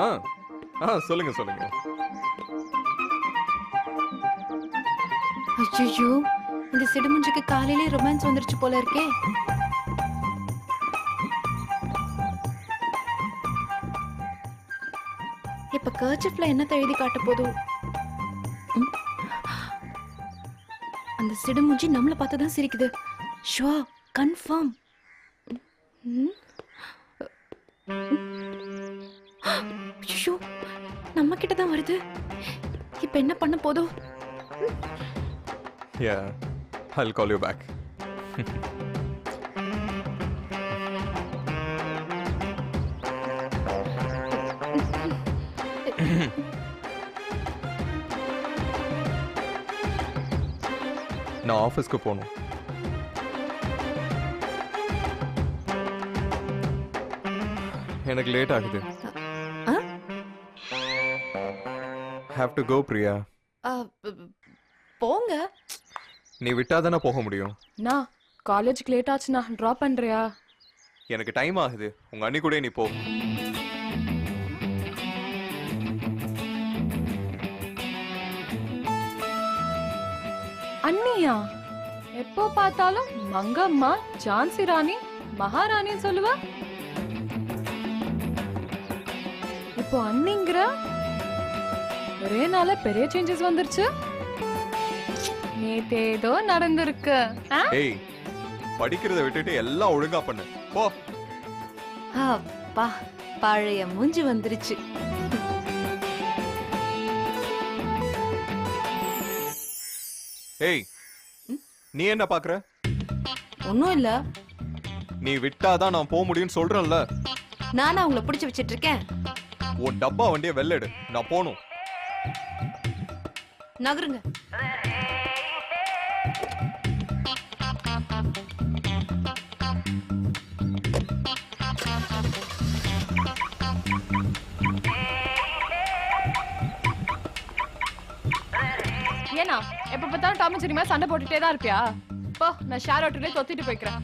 ஆ ஆ சொல்லுங்க சொல்லுங்க. ஐயோ இந்த சிடுமுஞ்சுக்கு காலையிலே ரொமான்ஸ் வந்துருச்சு போல இருக்கே. இப்ப கர்ச்சிப்ல என்ன எழுதி காட்ட போதும்? அந்த சிடுமுஞ்சி நம்மள பார்த்து தான் சிரிக்குது. Sure confirm. ஐயோ நம்ம கிட்ட தான் வருது. இப்ப என்ன பண்ண போதோ? யா I'll call you back. நான் ஆஃபீஸ்க்கு போகணும். எனக்கு லேட் ஆகுது. ஹாவ் டு கோ பிரியா போங்க. நீ விட்டாதானே போக முடியும். நான் காலேஜுக்கு லேட் ஆச்சுண்ணா. ட்ராப் பண்றியா? எனக்கு டைம் ஆகுது. உங்க அண்ணி கூட நீ போ. அண்ணியா? எப்போ பார்த்தாலும் மங்கம்மா ஜான்சி ராணி மகாராணின்னு சொல்லுவ. இப்போ அண்ணிங்கிற ஒரே நாள பெரிய சேஞ்சஸ் வந்துருச்சு. நேத்தேதோ நடந்திருக்கு. ஆ? ஏய் படிக்கிறத விட்டுட்டு எல்லாம் ஒழுங்கா பண்ணு. போ. அப்பா பழைய மூஞ்சி வந்துருச்சு. ஏய் நீ என்ன பாக்குற? ஒன்னும் இல்ல. நீ விட்டாதான் நான் போக முடியும்னு சொல்றேன்ல. நானா உங்களை பிடிச்சு வச்சிட்டு இருக்கேன். உன் டப்பா வண்டியை வெள்ளெடு நான் போகணும் நகருங்க. ஏன்னா எப்ப பார்த்தாலும் டாமி சினிமா சண்டை போட்டுட்டே தான் இருப்பியா? போ நான் ஷேர் ஆட்டோலயே தொத்திட்டு போய்க்கிறேன்.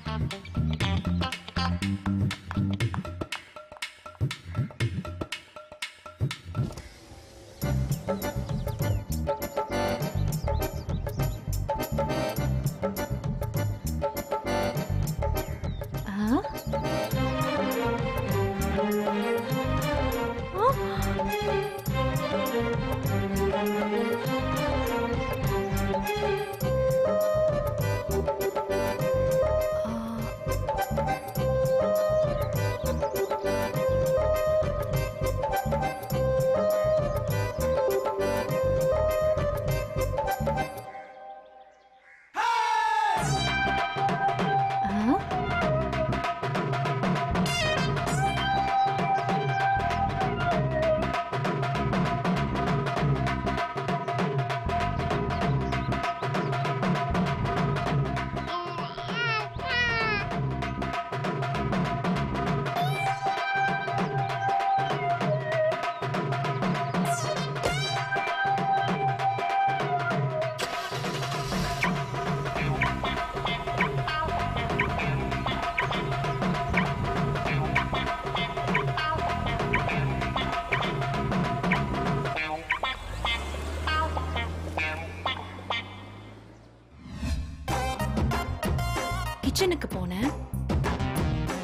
கிச்சனுக்கு போனேன்.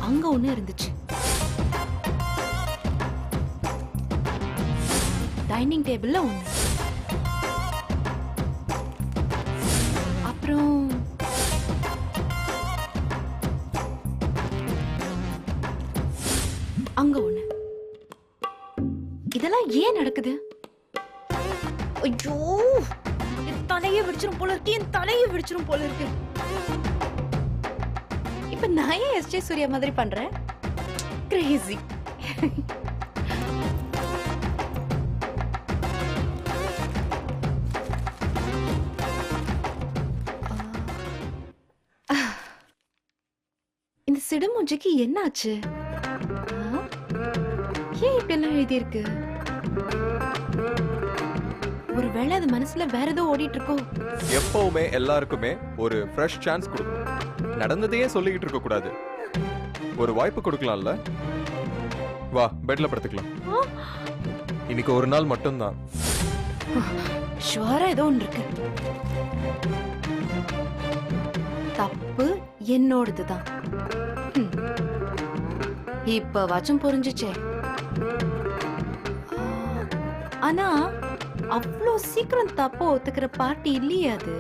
அங்க ஒண்ணு இருந்துச்சு. டைனிங் டேபிள்ல ஒண்ணு. அப்புறம் அங்க ஒண்ணு. இதெல்லாம் ஏன் நடக்குது? ஐயோ என் தலையே வெடிச்சிரும் போல இருக்கு என் தலையை விடிச்சிரும் போல இருக்கு. இப்ப நான் ஏன் எஸ்ஜே சூர்யா மாதிரி பண்றேன்? கிரேசி இந்த சிடுமூஞ்சிக்கு என்னாச்சு? ஆச்சு ஏன் இப்படி எல்லாம் எழுதியிருக்கு? ஒருவேளை அது மனசுல வேற ஏதோ ஓடிட்டு இருக்கோ. எப்பவுமே எல்லாருக்குமே ஒரு ஃப்ரெஷ் சான்ஸ் கொடுக்கும். நடந்ததையே சொல்லிக்கிட்டு இருக்க கூடாது. ஒரு வாய்ப்பு கொடுக்கலாம்ல? வா பெட்ல படுத்துக்கலாம். இன்னைக்கு ஒரு நாள் மட்டும்தான். ஷுவரா ஏதோ ஒன்று இருக்கு. தப்பு என்னோடதுதான். இப்ப வாச்சும் புரிஞ்சுச்சே. ஆனா அவ்வளோ சீக்கிரம் தப்ப ஒத்துக்கிற பார்ட்டி இல்லையே அது.